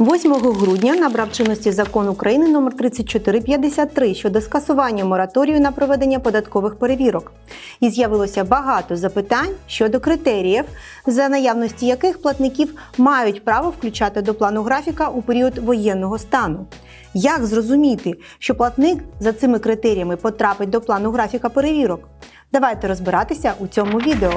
8 грудня набрав чинності закон України номер 3453 щодо скасування мораторію на проведення податкових перевірок. І з'явилося багато запитань щодо критеріїв, за наявності яких платників мають право включати до плану графіка у період воєнного стану. Як зрозуміти, що платник за цими критеріями потрапить до плану графіка перевірок? Давайте розбиратися у цьому відео.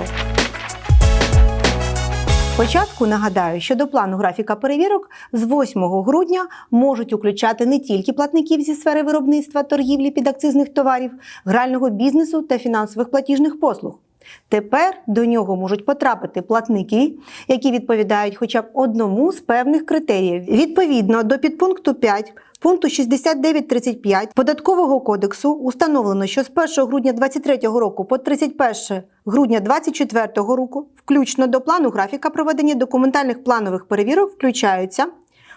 Спочатку нагадаю, що до плану графіка перевірок з 8 грудня можуть включати не тільки платників зі сфери виробництва, торгівлі підакцизних товарів, грального бізнесу та фінансових платіжних послуг. Тепер до нього можуть потрапити платники, які відповідають хоча б одному з певних критеріїв. Відповідно до підпункту 5 пункту 69.35 Податкового кодексу установлено, що з 1 грудня 2023 року по 31 грудня 2024 року, включно до плану графіка проведення документальних планових перевірок, включаються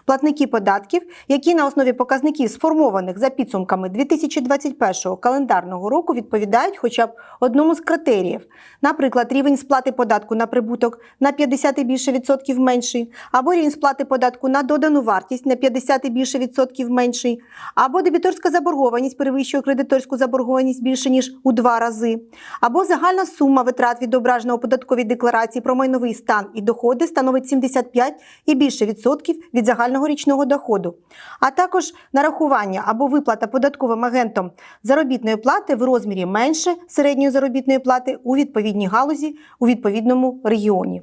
платники податків, які на основі показників, сформованих за підсумками 2021 календарного року, відповідають хоча б одному з критеріїв, наприклад, рівень сплати податку на прибуток на 50 і більше відсотків менший, або рівень сплати податку на додану вартість на 50 і більше відсотків менший, або дебіторська заборгованість перевищує кредиторську заборгованість більше ніж у два рази, або загальна сума витрат відображена у податковій декларації про майновий стан і доходи становить 75 і більше відсотків від загального річного доходу, а також нарахування або виплата податковим агентом заробітної плати в розмірі менше середньої заробітної плати у відповідній галузі у відповідному регіоні.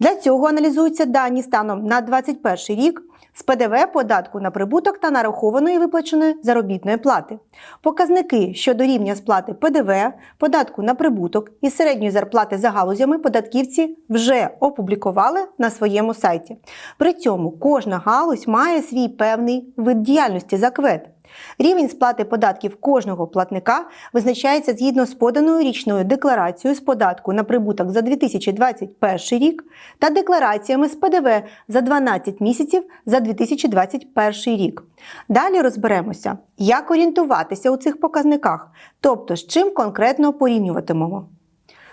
Для цього аналізуються дані станом на 2021 рік з ПДВ, податку на прибуток та нарахованої виплаченої заробітної плати. Показники щодо рівня сплати ПДВ, податку на прибуток і середньої зарплати за галузями податківці вже опублікували на своєму сайті. При цьому кожна галузь має свій певний вид діяльності за квет. Рівень сплати податків кожного платника визначається згідно з поданою річною декларацією з податку на прибуток за 2021 рік та деклараціями з ПДВ за 12 місяців за 2021 рік. Далі розберемося, як орієнтуватися у цих показниках, тобто з чим конкретно порівнюватимемо.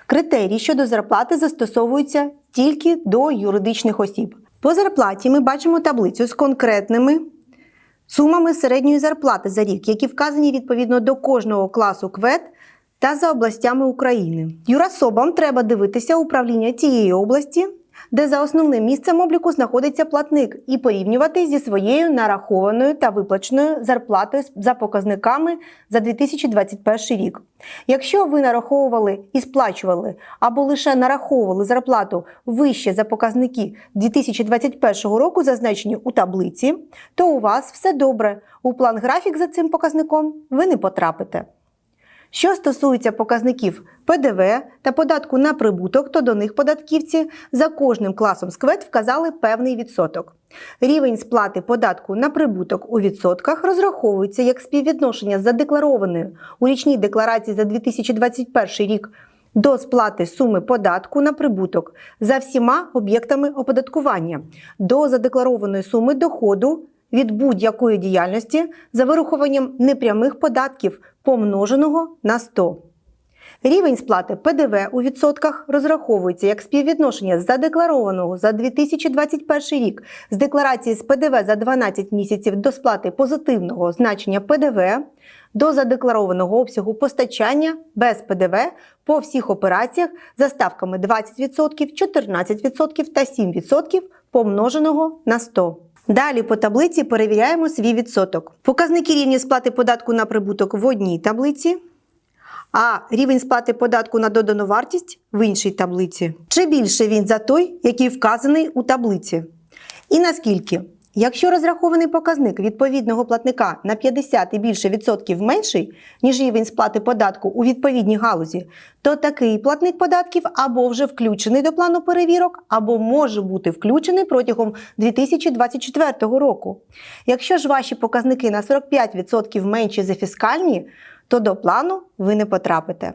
Критерії щодо зарплати застосовуються тільки до юридичних осіб. По зарплаті ми бачимо таблицю з конкретними сумами середньої зарплати за рік, які вказані відповідно до кожного класу квет та за областями України. Юрасобам треба дивитися управління тієї області, де за основним місцем обліку знаходиться платник, і порівнювати зі своєю нарахованою та виплаченою зарплатою за показниками за 2021 рік. Якщо ви нараховували і сплачували або лише нараховували зарплату вище за показники 2021 року, зазначені у таблиці, то у вас все добре. У план графік за цим показником ви не потрапите. Що стосується показників ПДВ та податку на прибуток, то до них податківці за кожним класом СКВЕД вказали певний відсоток. Рівень сплати податку на прибуток у відсотках розраховується як співвідношення задекларованою у річній декларації за 2021 рік до сплати суми податку на прибуток за всіма об'єктами оподаткування до задекларованої суми доходу від будь-якої діяльності за вирахуванням непрямих податків помноженого на 100. Рівень сплати ПДВ у відсотках розраховується як співвідношення задекларованого за 2021 рік з декларації з ПДВ за 12 місяців до сплати позитивного значення ПДВ до задекларованого обсягу постачання без ПДВ по всіх операціях за ставками 20%, 14% та 7% помноженого на 100. Далі по таблиці перевіряємо свій відсоток. Показники рівня сплати податку на прибуток в одній таблиці, а рівень сплати податку на додану вартість в іншій таблиці. Чи більше він за той, який вказаний у таблиці? І наскільки? Якщо розрахований показник відповідного платника на 50 і більше відсотків менший, ніж рівень сплати податку у відповідній галузі, то такий платник податків або вже включений до плану перевірок, або може бути включений протягом 2024 року. Якщо ж ваші показники на 45% менші за фіскальні, то до плану ви не потрапите.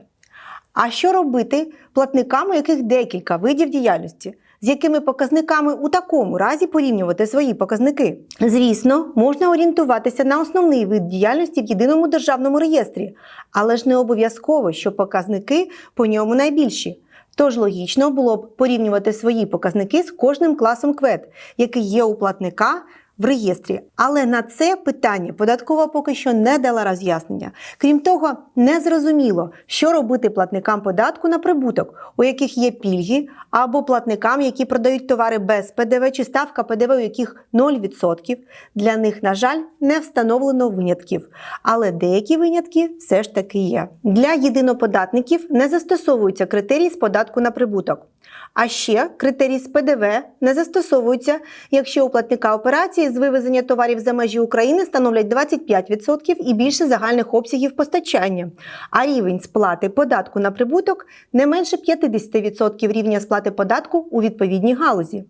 А що робити платникам, у яких декілька видів діяльності? З якими показниками у такому разі порівнювати свої показники? Звісно, можна орієнтуватися на основний вид діяльності в єдиному державному реєстрі, але ж не обов'язково, що показники по ньому найбільші. Тож логічно було б порівнювати свої показники з кожним класом квет, який є у платника в реєстрі. Але на це питання податкова поки що не дала роз'яснення. Крім того, не зрозуміло, що робити платникам податку на прибуток, у яких є пільги, або платникам, які продають товари без ПДВ чи ставка ПДВ, у яких 0%. Для них, на жаль, не встановлено винятків. Але деякі винятки все ж таки є. Для єдиноподатників не застосовуються критерії з податку на прибуток. А ще критерії з ПДВ не застосовуються, якщо у платника операції з вивезення товарів за межі України становлять 25% і більше загальних обсягів постачання, а рівень сплати податку на прибуток не менше 50% рівня сплати податку у відповідній галузі.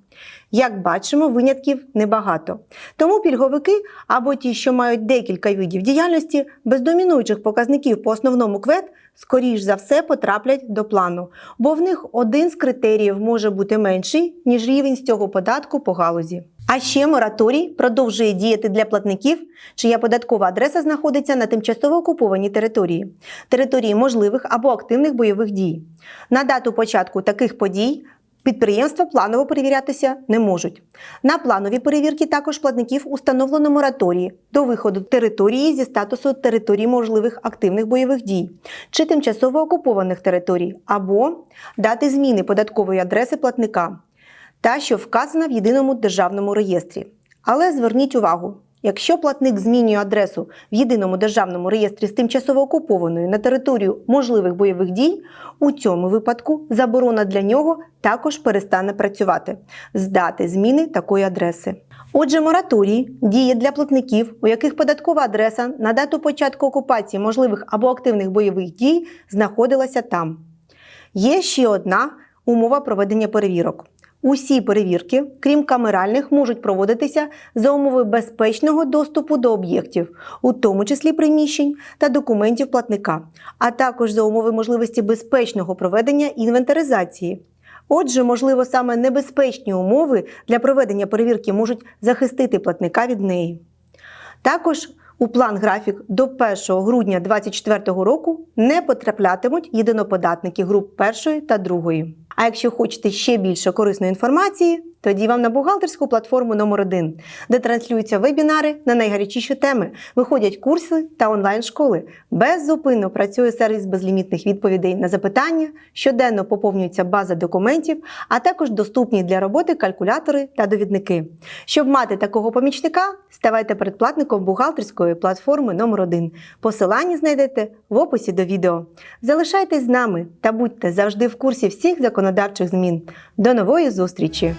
Як бачимо, винятків небагато. Тому пільговики або ті, що мають декілька видів діяльності, без домінуючих показників по основному КВЕД, скоріш за все потраплять до плану, бо в них один з критеріїв може бути менший, ніж рівень з цього податку по галузі. А ще мораторій продовжує діяти для платників, чия податкова адреса знаходиться на тимчасово окупованій території, території можливих або активних бойових дій. На дату початку таких подій Підприємства планово перевірятися не можуть. На планові перевірки також платників установлено мораторії до виходу території зі статусу території можливих активних бойових дій чи тимчасово окупованих територій, або дати зміни податкової адреси платника, та що вказана в єдиному державному реєстрі. Але зверніть увагу. Якщо платник змінює адресу в єдиному державному реєстрі з тимчасово окупованою на територію можливих бойових дій, у цьому випадку заборона для нього також перестане працювати з дати зміни такої адреси. Отже, мораторій діє для платників, у яких податкова адреса на дату початку окупації можливих або активних бойових дій знаходилася там. Є ще одна умова проведення перевірок. Усі перевірки, крім камеральних, можуть проводитися за умови безпечного доступу до об'єктів, у тому числі приміщень та документів платника, а також за умови можливості безпечного проведення інвентаризації. Отже, можливо, саме небезпечні умови для проведення перевірки можуть захистити платника від неї. Також у план графік до 1 грудня 2024 року не потраплятимуть єдиноподатники груп першої та другої. А якщо хочете ще більше корисної інформації, тоді вам на бухгалтерську платформу номер 1 де транслюються вебінари на найгарячіші теми, виходять курси та онлайн-школи. Беззупинно працює сервіс безлімітних відповідей на запитання, щоденно поповнюється база документів, а також доступні для роботи калькулятори та довідники. Щоб мати такого помічника, ставайте передплатником бухгалтерської платформи номер 1 Посилання знайдете в описі до відео. Залишайтесь з нами та будьте завжди в курсі всіх законодавчих змін. До нової зустрічі!